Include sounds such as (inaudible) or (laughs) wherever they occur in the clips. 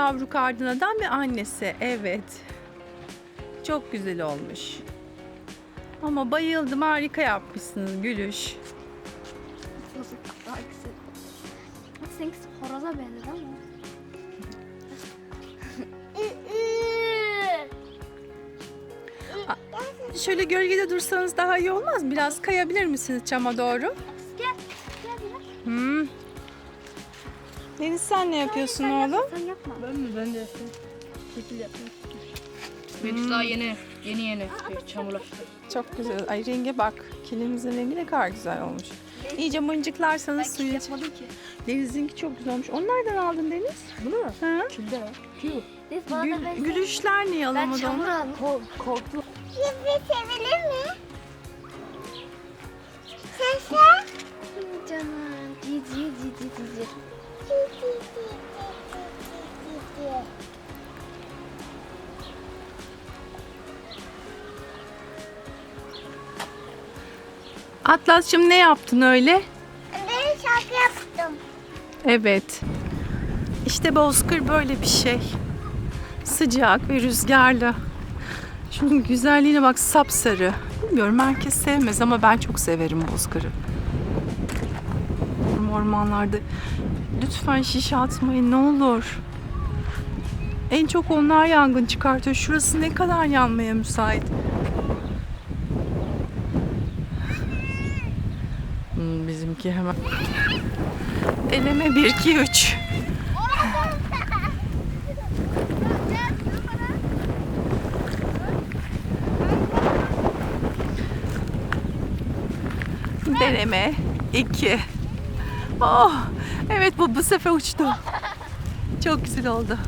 yavru kardınadan ve annesi. Evet. Çok güzel olmuş. Ama bayıldım harika yapmışsınız Gülüş. Daha güzel. Seninkisi horoza benzedi ama. Şöyle gölgede dursanız daha iyi olmaz mı? Biraz kayabilir misiniz çama doğru? Gel. Gel biraz. Hmm. Deniz sen ne yapıyorsun Sen oğlum? Sen yapma. Ben mi? Ben de şekil yapıyorum. Benim daha yeni, yeni yeni çamurlaştı. Çok güzel. Ay renge bak. Kilimizin rengi ne kadar güzel olmuş. İyice mıncıklarsanız Ben suyu yapmadım ki. Deniz'inki çok güzel olmuş. Onu nereden aldın Deniz? Bunu mu? Ha? Biz bana da Gül, gülüşler niye Ben çamur aldım. Kork, korktu. Şimdi sevilir mi? Sen sen? Canım. Cici cici cici. Atlas'cığım ne yaptın öyle? Ben şarkı yaptım. Evet. İşte Bozkır böyle bir şey. Sıcak ve rüzgarlı. Şunun güzelliğine bak sapsarı. Bilmiyorum herkes sevmez ama ben çok severim Bozkır'ı. Ormanlarda lütfen şişe atmayın ne olur. En çok onlar yangın çıkartıyor. Şurası ne kadar yanmaya müsait. Hmm, bizimki hemen. Eleme 1 2 3. Deneme 2. Oh, evet bu bu sefer uçtu. Çok güzel oldu.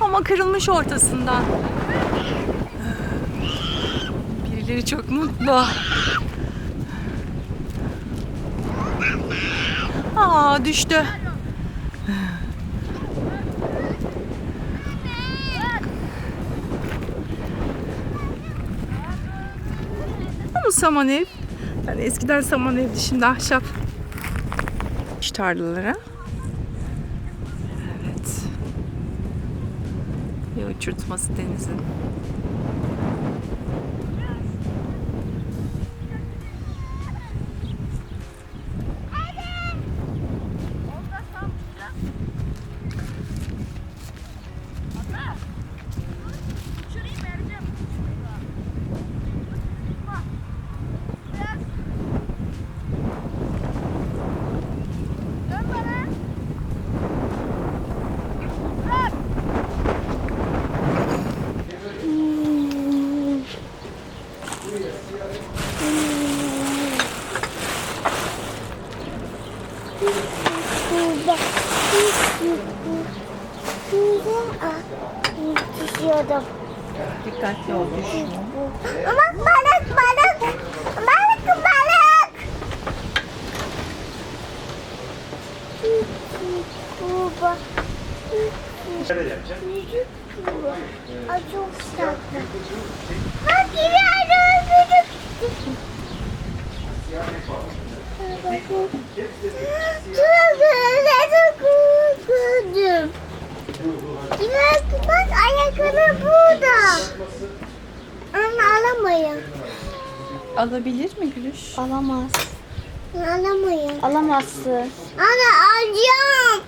Ama kırılmış ortasından. Birileri çok mutlu. Aa düştü. Mu saman ev? Yani eskiden saman evdi şimdi ahşap. İş tarlalara. Evet. Bir uçurtması denizin. Düşüyordum. Dikkatli ol. Ama balık balık. Balık balık. Baba. Ay çok tatlı. Bak gidiyorum küçük. Çok güzel. Bak, bak ayakları burada. Ama alamayın. Alabilir mi Gülüş? Alamaz. Alamayın. Alamazsın. Ana alacağım.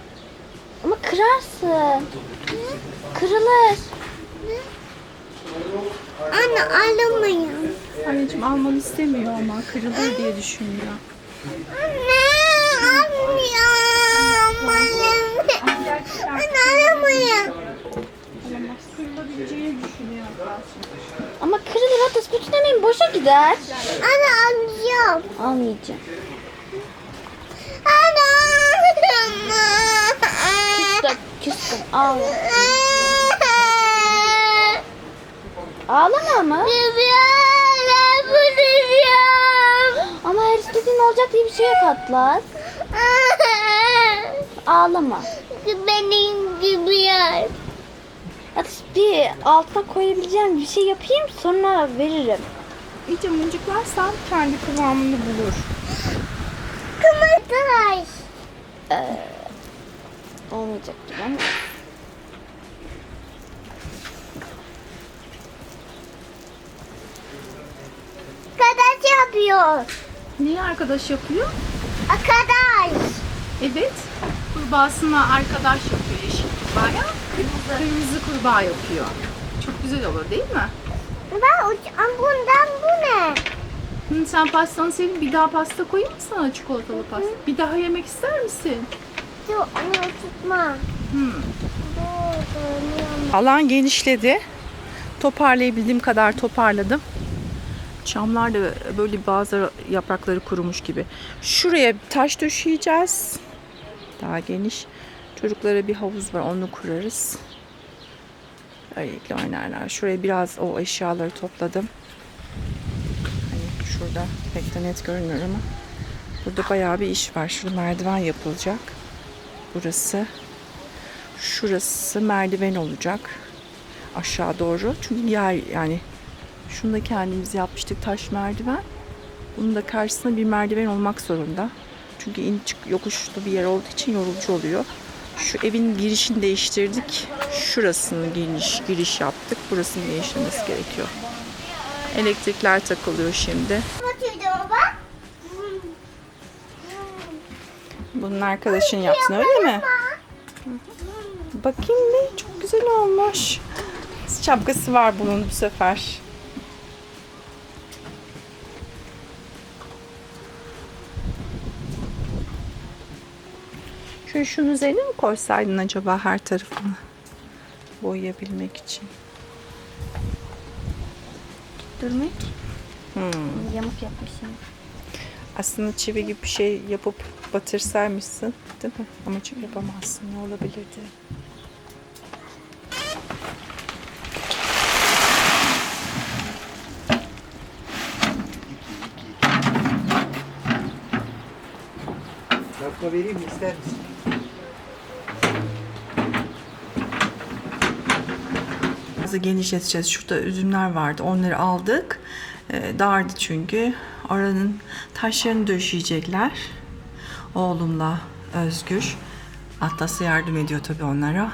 Ama kırarsın. Kırılır. Ana alamayın. Anneciğim almanı istemiyor ama kırılır diye düşünüyor. Anne almayacağım. Anne alamayın. Kırılabileceğini. Ama kırılır Atas. Bütün emeğin boşa gider. Ana alacağım. Almayacağım. Ana. Küstüm. Küstüm. Ağla. Ağlama ama. Ben bulacağım. Ama her istediğin olacak diye bir şey yok Atlas. Ağlama benim gibi yap. Bir altına koyabileceğim bir şey yapayım sonra veririm. İyice mıncıklarsan kendi kıvamını bulur. Kımırdaş. Ee, olmayacak gibi ama. Arkadaş yapıyor. Niye arkadaş yapıyor? Arkadaş. Evet. Kurbağasına arkadaş yapıyor yeşil kurbağaya. Kırmızı. Kırmızı kurbağa yapıyor. Çok güzel olur değil mi? Ben uçan bundan bu ne? Hı, sen pastanı sevdin. Bir daha pasta koyayım mı sana çikolatalı pasta? Bir daha yemek ister misin? Dur onu tutma. Hmm. Alan genişledi. Toparlayabildiğim kadar toparladım. Çamlar da böyle bazı yaprakları kurumuş gibi. Şuraya taş döşeyeceğiz. Daha geniş. Çocuklara bir havuz var onu kurarız. Böylelikle oynarlar. Şuraya biraz o eşyaları topladım. Hani şurada pek de net görünmüyor ama burada bayağı bir iş var. Şurada merdiven yapılacak. Burası Şurası merdiven olacak. Aşağı doğru. Çünkü yer yani şunu da kendimiz yapmıştık taş merdiven. Bunun da karşısında bir merdiven olmak zorunda. Çünkü in çık yokuşlu bir yer olduğu için yorucu oluyor. Şu evin girişini değiştirdik. Şurasını giriş, giriş yaptık. Burasının değiştirilmesi gerekiyor. Elektrikler takılıyor şimdi. Bunun arkadaşın yaptın öyle mi? Bakayım ne çok güzel olmuş. Şapkası var bunun bu sefer. Şöyle şunun üzerine mi koysaydın acaba her tarafını boyayabilmek için? Durmuyor. Hmm. Yamuk yapmışsın. Aslında çivi gibi bir şey yapıp batırsaymışsın değil mi? Ama çivi yapamazsın. Ne olabilirdi? Şapka vereyim mi ister misin? Biraz genişleteceğiz. Şurada üzümler vardı. Onları aldık. Ee, dardı çünkü. Oranın taşlarını döşeyecekler. Oğlumla Özgür. Atlas'a yardım ediyor tabii onlara.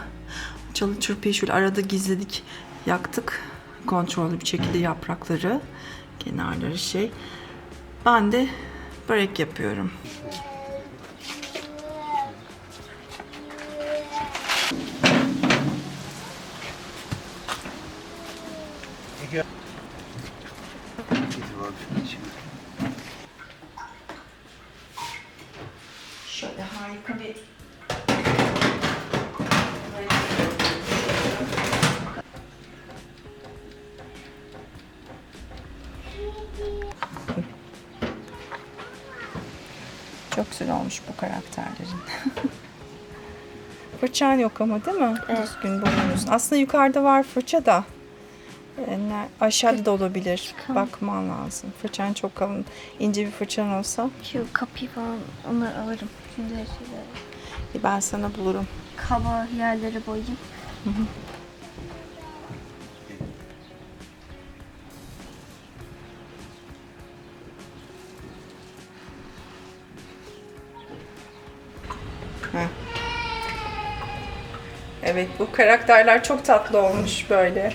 Çalı çırpıyı şöyle arada gizledik. Yaktık. Kontrollü bir şekilde yaprakları. Kenarları şey. Ben de börek yapıyorum. Getir bakalım şimdi. Şöyle harika bir Çok güzel olmuş bu karakterlerin. (laughs) Fırçan yok ama değil mi? Evet. Düzgün bulmuyorsun. Aslında yukarıda var fırça da. E, Aşağıda da olabilir. Tamam. Bakman lazım. Fırçan çok kalın. İnce bir fırçan olsa Şu kapıyı falan onları alırım. Şimdi her şeyleri. ben sana bulurum. Kaba yerleri boyayayım. Evet bu karakterler çok tatlı olmuş böyle.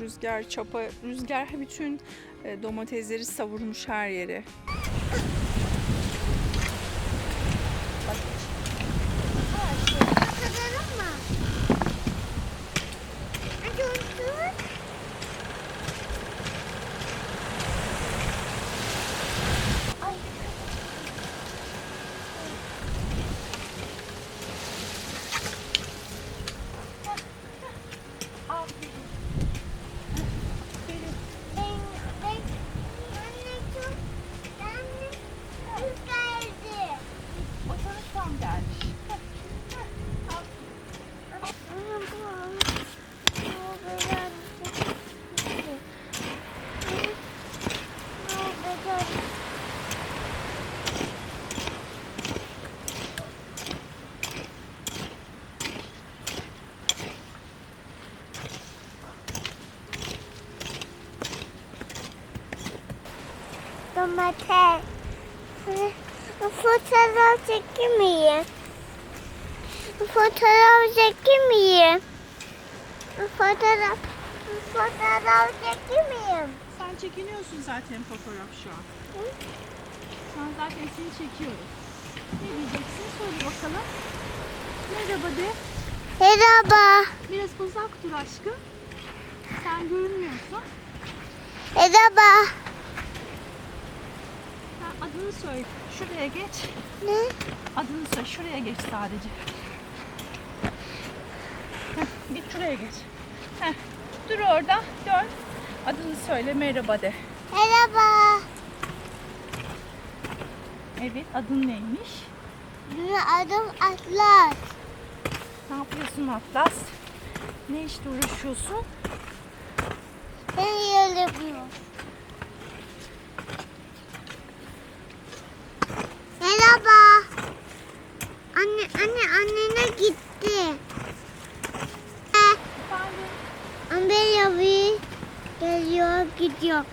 Rüzgar, çapa, rüzgar bütün e, domatesleri savurmuş her yere. Domates. Fotoğraf çekeyim? Fotoğraf çekeyim? Fotoğraf, fotoğraf çekeyim? Sen çekiniyorsun zaten fotoğraf şu an. Şu an zaten seni çekiyoruz. Ne diyeceksin? Söyle bakalım. Merhaba de. Merhaba. Biraz uzak dur aşkım. Sen görünmüyorsun. Merhaba. Adını söyle. Şuraya geç. Ne? Adını söyle. Şuraya geç sadece. Heh, git şuraya geç. Heh, dur orada. Dön. Adını söyle. Merhaba de. Merhaba. Evet. Adın neymiş? Benim adım Atlas. Ne yapıyorsun Atlas? Ne işte uğraşıyorsun? Ben yapıyorum. Merhaba. Anne, anne, annene gitti. Eh? Anne yapıyor. Geliyor, gidiyor.